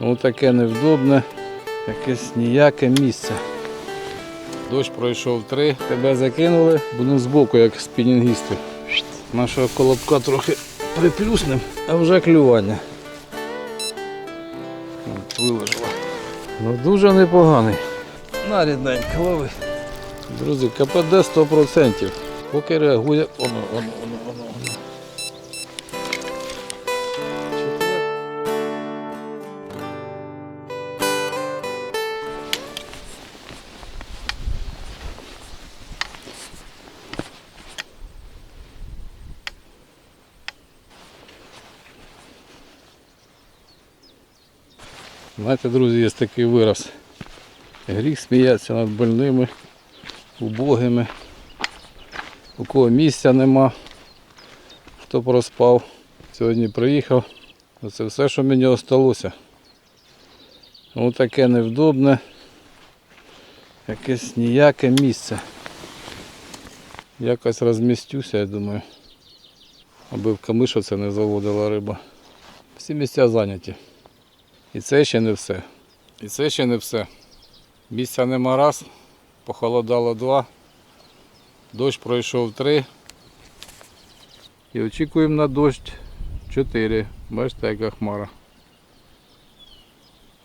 Ну таке невдобне, якесь ніяке місце. Дощ пройшов три, тебе закинули, будемо збоку, як спінінгісти. Нашого колобка трохи приплюснем, а вже клювання. От. Ну дуже непоганий. На рідненько лови. Друзі, КПД 100%. Поки реагує. Оно, оно, оно, оно, Знаєте, друзі, є такий вираз. Гріх сміятися над больними, убогими, у кого місця нема, хто проспав. Сьогодні приїхав. Це все, що мені залишилося. Ось таке невдобне, якесь ніяке місце. Якось розмістюся, я думаю, аби в камишу це не заводила риба. Всі місця зайняті. І це ще не все. І це ще не все. Місця нема раз, похолодало два, дощ пройшов три. І очікуємо на дощ чотири. Бачите, яка хмара.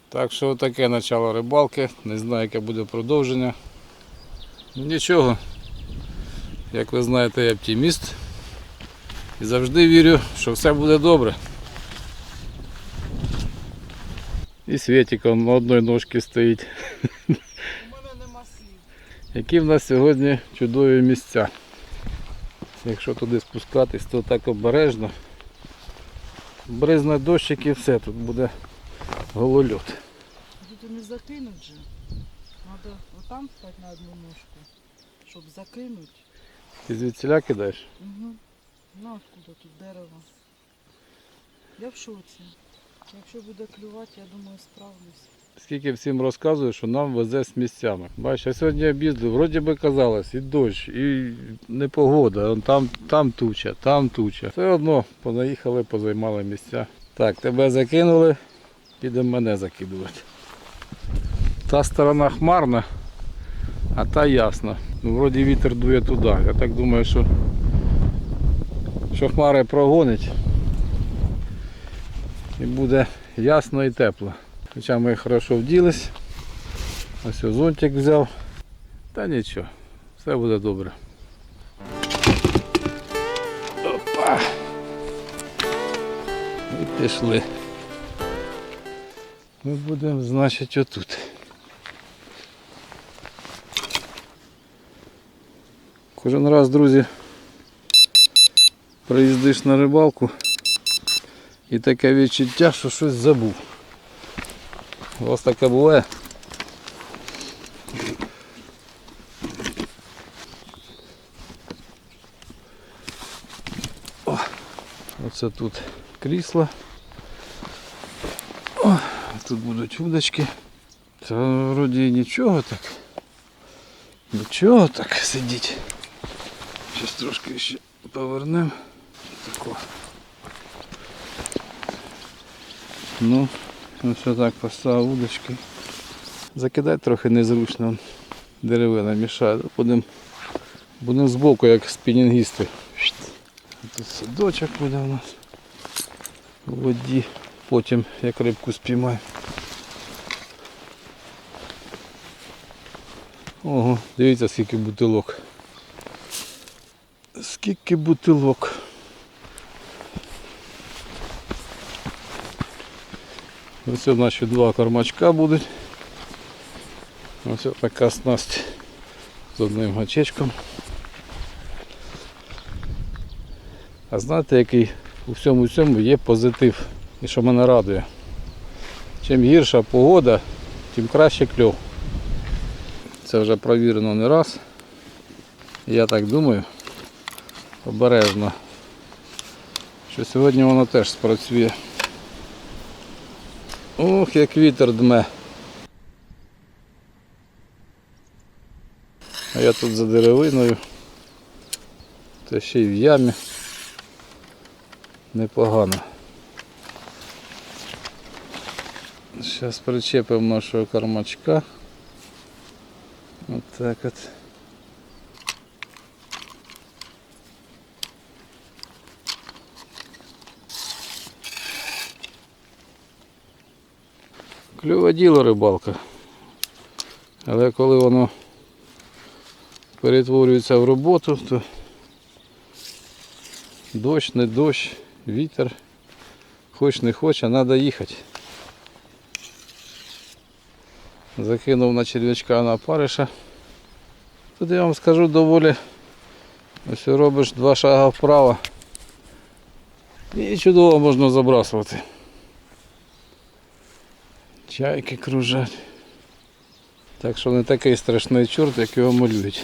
Так що таке начало рибалки. Не знаю, яке буде продовження. Ну нічого. Як ви знаєте, я оптиміст. І завжди вірю, що все буде добре. І Світик он на одній ножці стоїть. У мене нема слів. Які в нас сьогодні чудові місця. Якщо туди спускатись, то так обережно. Бризне дощик і все, тут буде голольот. Тут не закинуть же. Надо отам стати на одну ножку, щоб закинуть. Ти звідсіля кидаєш? Угу. Ну откуда тут дерево. Я в шоці. Якщо буде клювати, я думаю, справлюсь. Скільки всім розказую, що нам везе з місцями. Бачиш, я сьогодні об'їздив, вроді би казалось, і дощ, і непогода, там, там туча, там туча. Все одно понаїхали, позаймали місця. Так, тебе закинули, підемо мене закидувати. Та сторона хмарна, а та ясна. Ну, вроді вітер дує туди. Я так думаю, що, що хмари прогонить і буде ясно і тепло. Хоча ми хорошо вділись. Ось зонтик взяв. Та нічого, все буде добре. Опа! І пішли. Ми будемо, значить, отут. Кожен раз, друзі, приїздиш на рибалку і таке відчуття, що щось забув. У вас таке буває? О, оце тут крісло. О, тут будуть удочки. Та вроді нічого так. Нічого так сидіть. Зараз трошки ще повернемо. Тако. Ну, ось так поставив удочки. Закидати трохи незручно. Деревина мішає. Будемо будем збоку, як спінінгісти. Тут садочок буде у нас у воді. Потім як рибку спіймаю. Ого, дивіться скільки бутилок. Скільки бутилок. Ось у нас два кормачка будуть. Ось така снасть з одним гачечком. А знаєте, який у всьому цьому є позитив і що мене радує. Чим гірша погода, тим краще кльов. Це вже провірено не раз. Я так думаю, обережно, що сьогодні воно теж спрацює. Ох, як вітер дме. А я тут за деревиною. Та ще й в ямі. Непогано. Зараз причепимо нашого кормачка. От так от. Кльове діло рибалка. Але коли воно перетворюється в роботу, то дощ, не дощ, вітер, хоч не хоч, а треба їхати. Закинув на черв'ячка на париша. Тут я вам скажу доволі. Ось робиш два шага вправо. І чудово можна забрасувати. Чайки кружать. Так що не такий страшний чорт, як його малюють.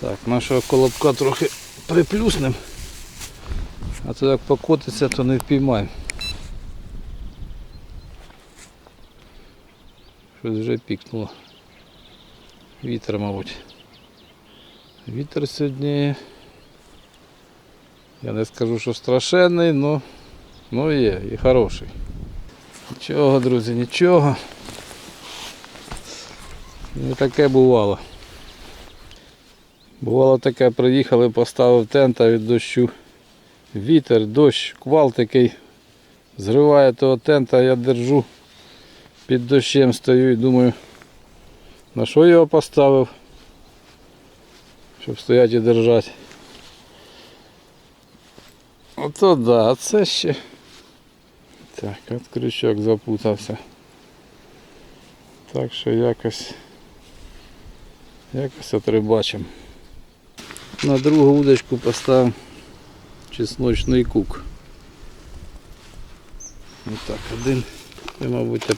Так, нашого колобка трохи приплюснем. А то як покотиться, то не впіймаємо. Щось вже пікнуло. Вітер, мабуть. Вітер сьогодні. Я не скажу, що страшенний, но, но є і хороший. Нічого, друзі, нічого. Не таке бувало. Бувало таке, приїхали, поставив тент, а від дощу вітер, дощ, квал такий зриває того тента, я держу під дощем стою і думаю, на що його поставив, щоб стояти і держати. Ото да, це ще. Так, от крючок запутався. Так що якось якось отрибачимо. На другу удочку поставив чесночний кук. Отак, один. Я, мабуть, я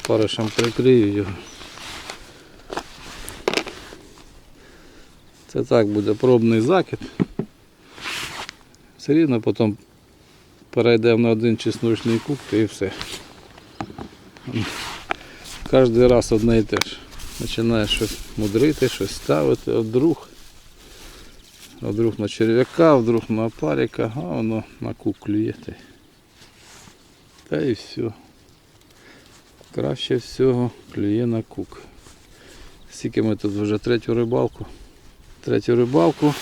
прикрию його. Це так буде пробний закид. Все рівно потім перейдемо на один чесночний кук і все. Кожен раз одне і те ж. Починаєш щось мудрити, щось ставити, от друг. От друг на черв'яка, вдруг на паріка, а воно на кук клює. Та і все. Краще всього клює на кук. Скільки ми тут вже третю рибалку. Третю рибалку.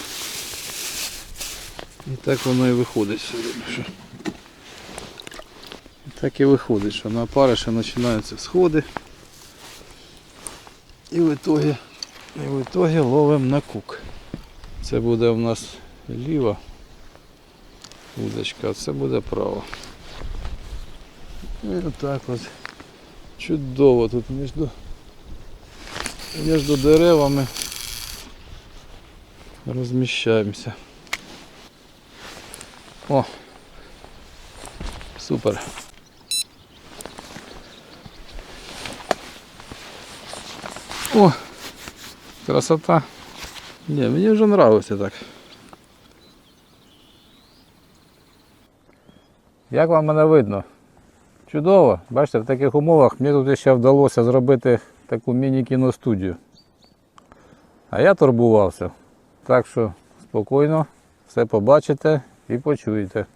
І так воно і виходить сьогодні. Так і виходить, що на париша починаються сходи. І в итоге, і в итоге ловимо на кук. Це буде у нас ліва удочка, а це буде права. І отак от. Чудово тут між, між деревами розміщаємося. О! Супер. О! Красота. Не, мені вже подобається так. Як вам мене видно? Чудово. Бачите, в таких умовах мені тут ще вдалося зробити таку міні-кіностудію. А я турбувався. Так що спокійно все побачите і почуєте.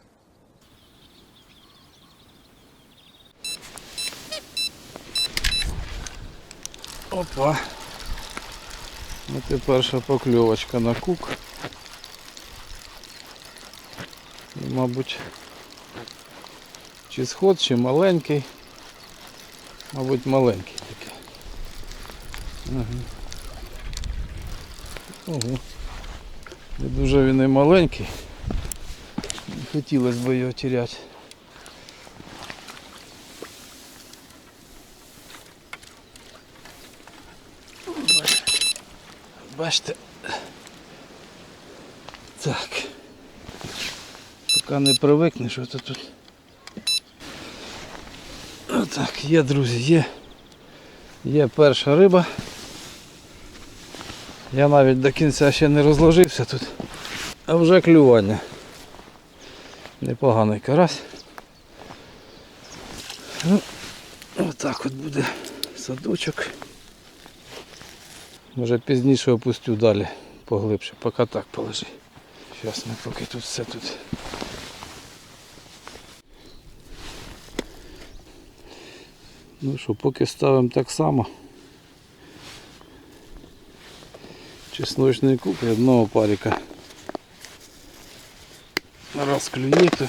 Опа. Ось і перша покльовочка на кук. І, мабуть, чи сход, чи маленький. Мабуть, маленький такий. Ага. Ого. Не дуже він і маленький. Не хотілося б його теряти. Бачите. Так. Поки не привикнеш, що тут. Отак, є, друзі, є. Є перша риба. Я навіть до кінця ще не розложився тут. А вже клювання. Непоганий карась. Ну, отак от буде садочок. Може пізніше опустю далі поглибше, поки так полежи. Зараз ми поки тут все тут. Ну що, поки ставимо так само. Чесночний куб і одного парика. Раз клює, то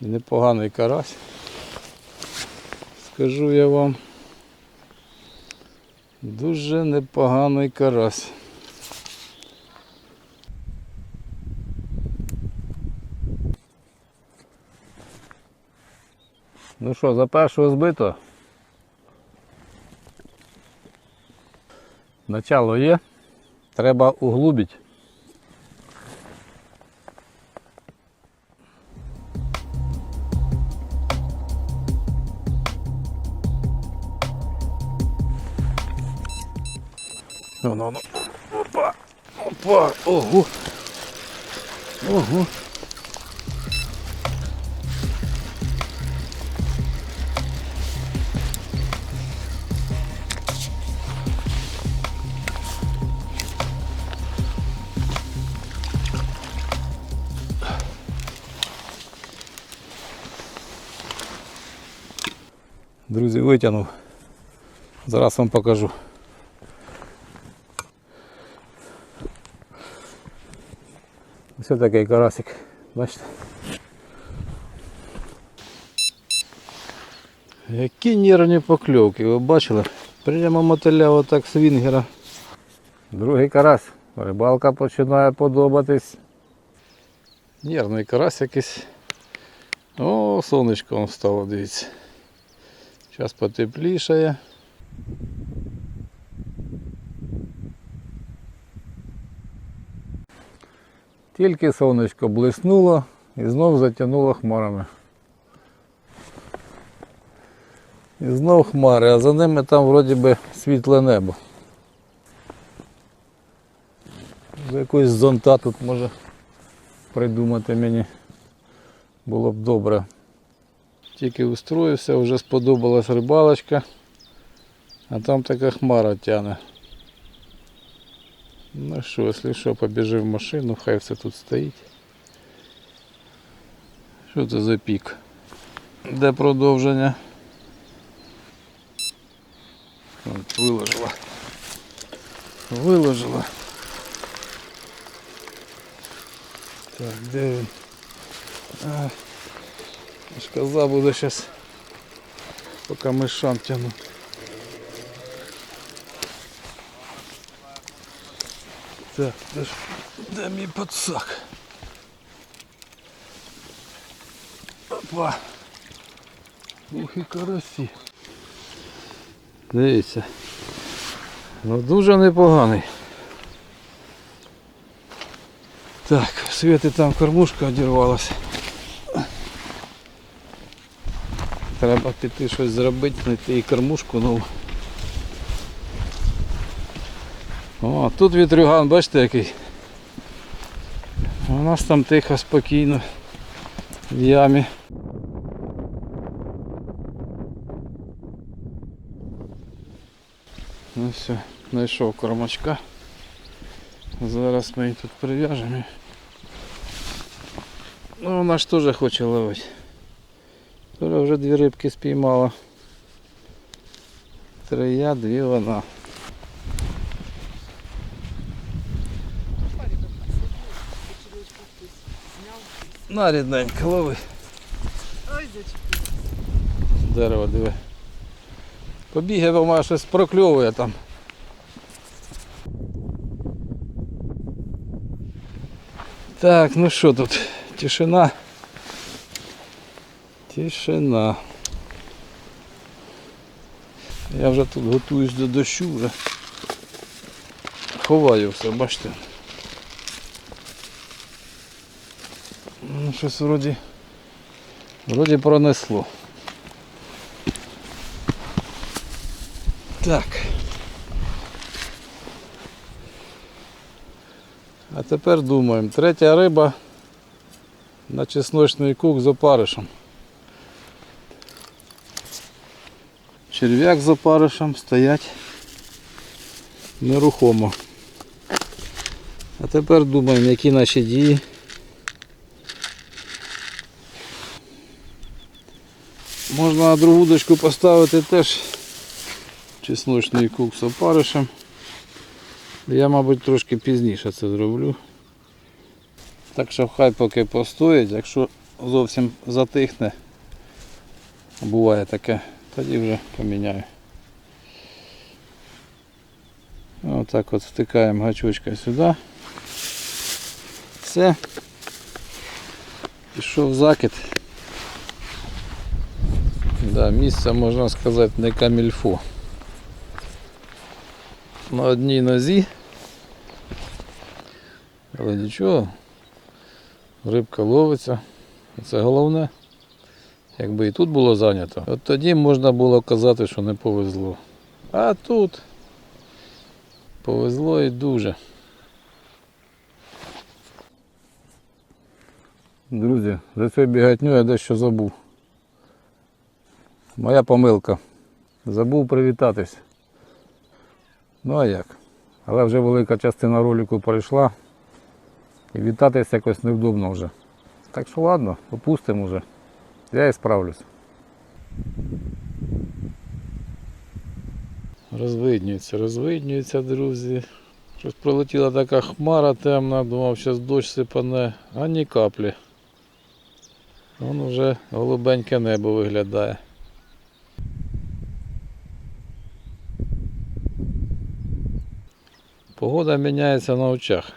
і непоганий карась. Скажу я вам. Дуже непоганий карась. Ну що, за першого збито? Начало є. Треба углубити. Ну, ну, ну. Опа. Опа. Ого. Ого. Друзі, витягнув. Зараз вам покажу. Ось такий карасик. Бачите? Які нервні покльовки, ви бачили? Прямо мотиля отак свінгера. Другий карась. Рибалка починає подобатись. Нервний карась якийсь. О, сонечко он стало, дивіться. Зараз потеплішає. Тільки сонечко блиснуло і знов затягнуло хмарами. І знов хмари, а за ними там вроді би світле небо. Вже Якось зонта тут може придумати мені було б добре. Тільки устроївся, вже сподобалась рибалочка, а там така хмара тяне. Ну що, якщо що, побіжи в машину, хай все тут стоїть. Що це за пік? Де продовження? От, виложила. Виложила. Так, де він? А, я ж казав, буде зараз поки мишам тяну. Так, де ж де мій подсак? Опа. Ух і карасі. Дивіться. Ну дуже непоганий. Так, в світі там кормушка одірвалася. Треба піти щось зробити, знайти і кормушку нову. О, тут вітрюган, бачите який. У нас там тихо, спокійно в ямі. Ну все, знайшов кормачка. Зараз ми її тут прив'яжемо. Ну вона ж теж хоче ловити. Толя вже дві рибки спіймала. Три я, дві вона. На рідненько, лови. Ой, зачепив. Дерево диви. Побігає, має щось прокльовує там. Так, ну що тут? Тишина. Тишина. Я вже тут готуюсь до дощу вже. Ховаю все, бачите. Ну, щось вроді. Вроді пронесло. Так. А тепер думаємо. Третя риба на чесночний кук з опаришем. Черв'як з опаришем стоять нерухомо. А тепер думаємо, які наші дії. Можна на другу дочку поставити теж чесночний кук з опаришем. Я, мабуть, трошки пізніше це зроблю. Так що хай поки постоїть, якщо зовсім затихне, буває таке, тоді вже поміняю. Отак от втикаємо гачочкою сюди. Все. Пішов закид. Да, місце можна сказати не камільфо. На одній нозі. Але нічого. Рибка ловиться. Це головне. Якби і тут було зайнято, от тоді можна було казати, що не повезло. А тут повезло і дуже. Друзі, за цю бігатню я дещо забув. Моя помилка. Забув привітатись. Ну а як? Але вже велика частина ролику пройшла. І вітатись якось невдобно вже. Так що ладно, опустимо вже. Я і справлюсь. Розвиднюється, розвиднюється, друзі. Щось пролетіла така хмара темна, думав, зараз дощ сипане, а ні каплі. Воно вже голубеньке небо виглядає. Погода міняється на очах.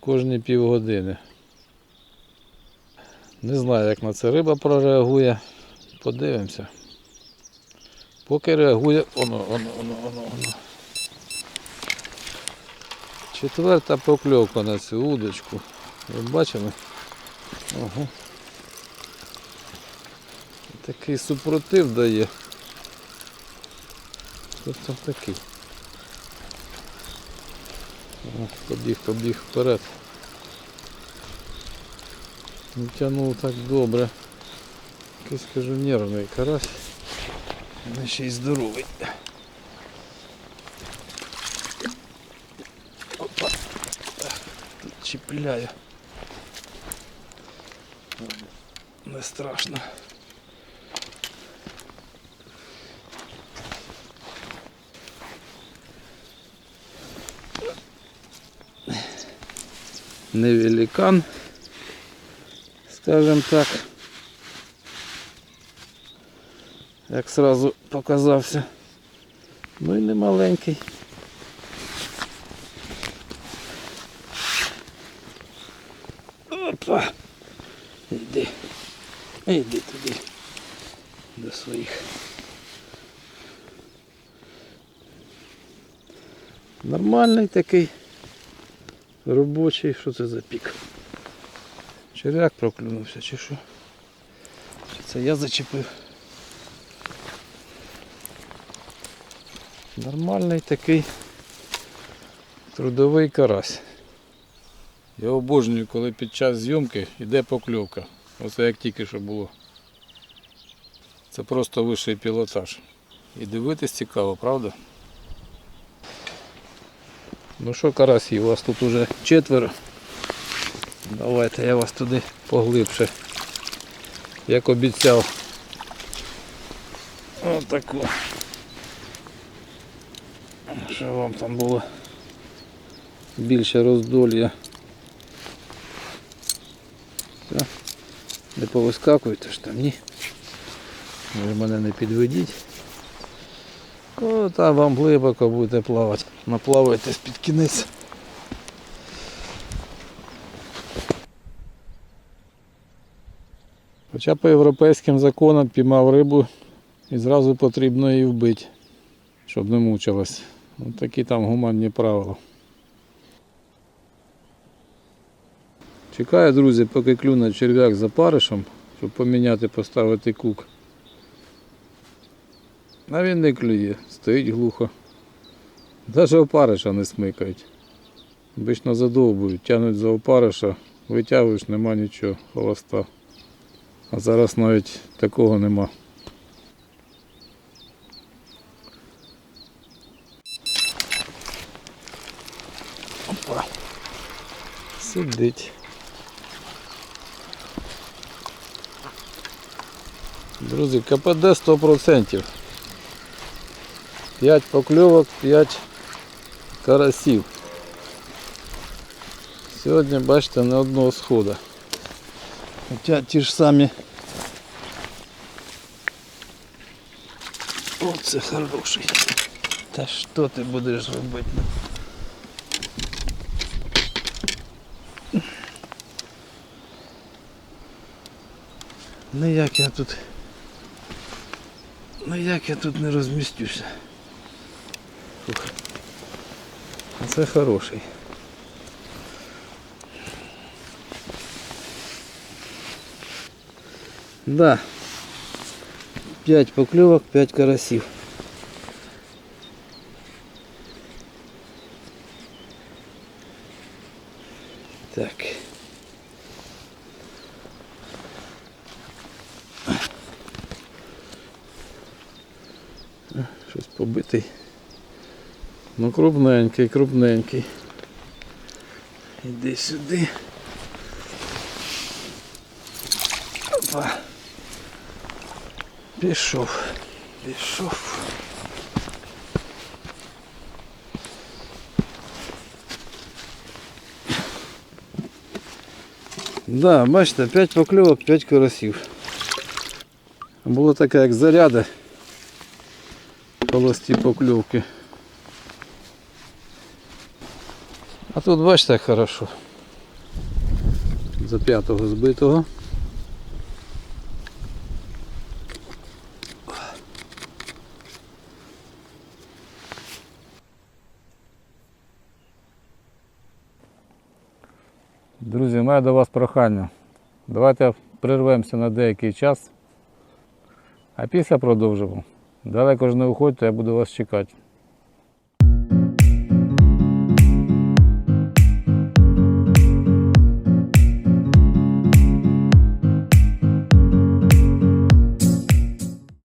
Кожні півгодини. Не знаю, як на це риба прореагує. Подивимося. Поки реагує, воно. Четверта покльовка на цю удочку. Ви бачили? Ага. Такий супротив дає. Хто там такий? Побіг, побіг вперед. Не тянув так добре. Якийсь кажу нервний карась. Але ще й здоровий. Опа. Тут чіпляю. Не страшно. Не великан, скажем так. Як сразу показався. Ну і не маленький. Опа! Йди. Йди туди. До своїх. Нормальний такий. Робочий, що це за пік? Черв'як проклюнувся чи що? Чи це я зачепив? Нормальний такий трудовий карась. Я обожнюю, коли під час зйомки йде покльовка. Оце як тільки що було. Це просто вищий пілотаж. І дивитись цікаво, правда? Ну що, карасі, у вас тут уже четверо. Давайте я вас туди поглибше. Як обіцяв. Отаку. Що вам там було більше роздолля. Все. Не повискакуйте ж там, ні. Ви мене не підведіть. О, там вам глибоко будете плавати. Наплавайтесь під кінець. Хоча по європейським законам піймав рибу і зразу потрібно її вбити, щоб не мучилась. Ось такі там гуманні правила. Чекаю, друзі, поки клюне черв'як за паришем, щоб поміняти, поставити кук. А він не клює, стоїть глухо. Навіть опариша не смикають. Обично задовбують, тягнуть за опариша, витягуєш, нема нічого, холоста. А зараз навіть такого нема. Опа. Сидить. Друзі, КПД 100%. 5 покльовок, 5 карасів. Сьогодні, бачите, не одного сходу. Хоча ті ж самі. Оце хороший. Та що ти будеш робити? Ну як я тут. Ну як я тут не розмістюся. Фух. Це хороший. Да. 5 покльовок, 5 карасів. Так. Щось побитий. Ну крупненький, крупненький. Іди сюди. Опа. Пішов. Пішов. Да, бачите, 5 покльовок, 5 карасів. Було таке, як заряди. Холості покльовки. А тут бачите, як хорошо. За п'ятого збитого. Друзі, маю до вас прохання. Давайте прервемося на деякий час, а після продовжимо. Далеко ж не уходьте, я буду вас чекати.